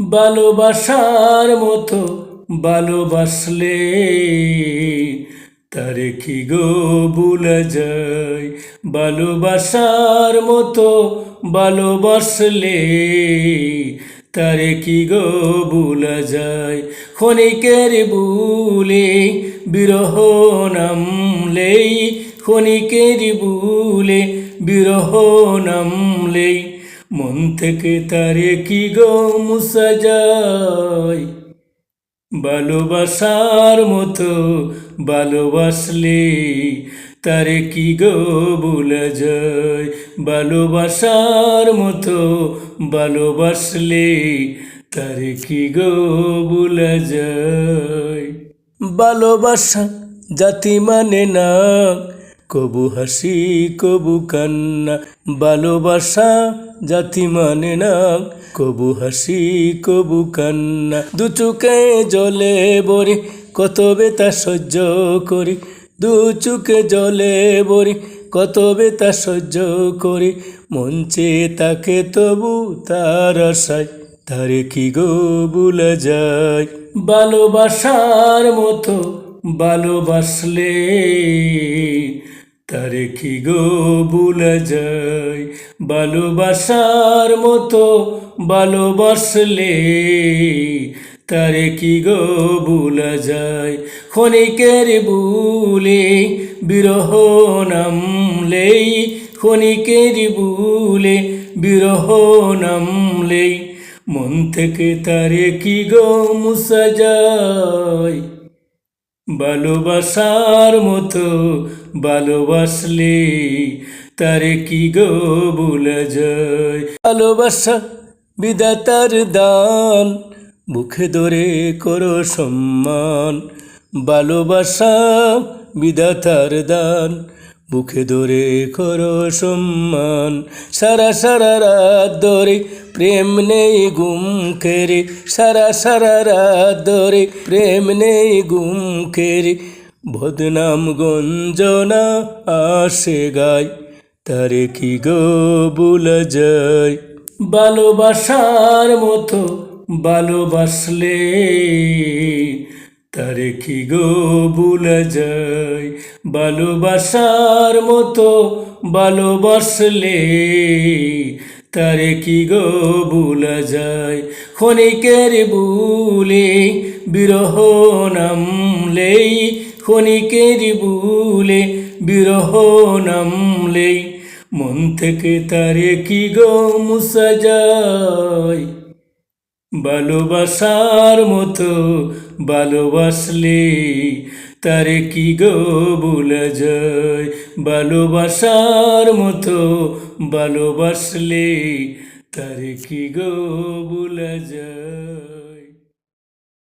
ভালোবাসার মতো ভালোবাসলে তারে কি গো ভুলা যায় ভালোবাসার মতো ভালোবাসলে তারে কি গো ভুলা যায় ক্ষণিকের বুলে বিরহ নামলেই, ক্ষণিকের বুলে বিরহ নামলেই মন থেকে তারে কি গো মুসা যায়? ভালোবাসার মতো ভালোবাসলে তারে কি গো ভুলা যায়? ভালোবাসার মতো ভালোবাসলে তারে কি গো ভুলা যায়? ভালোবাসা জাতি মানে না কবু হাসি, কবু কান্না, ভালোবাসা জাতি মানে না। কবু হাসি, কবু কান্না, দু চোখে জলে বরি কত বেতা সহ্য করি। দু চোখে জলে বরি কত বেতা সহ্য করি। মঞ্চে তাকে তবু তার আশায়, তারে কি গো ভুলা যায় ভালোবাসার মতো ভালোবাসলে তারে কি গো ভুলা যায় ভালোবাসার মতো ভালোবাসলে। তারে কি গো ভুলা যায় ক্ষণিকের বুলে বিরহ নামলেই, ক্ষণিকের বুলে বিরহ নামলেই। মন থেকে তারে কি গো মুসা যায় ভালোবাসার মতো ভালোবাসলে তারে কি গো বলে যায়? ভালোবাসা বিদাতার দান মুখে ধরে করো সম্মান। ভালোবাসা বিদাতার দান মুখে ধরে করো সম্মান। সারা সারা রাত ধরে প্রেম নেই গুম খেরে সারা সারা রাত ধরে প্রেম নেই গুম খেরে বদনাম গঞ্জনা আসে গায়, তারে কি গো ভুলা যায়? ভালোবাসার মতো ভালোবাসলে তারে কি গো ভুলা যায়? ভালোবাসার মতো ভালোবাসলে তারে কি গো ভুলা যায়? ক্ষণিকের বুলে বিরহ নামলেই, ক্ষণিকের বুলে বিরহ নামলেই, মন থেকে তারে কি গো মুসা যায়? ভালোবাসার মতো ভালোবাসলে তারে কি গো বলে যায়? ভালোবাসার মতো ভালোবাসলে তারে কি গো বলে যায়?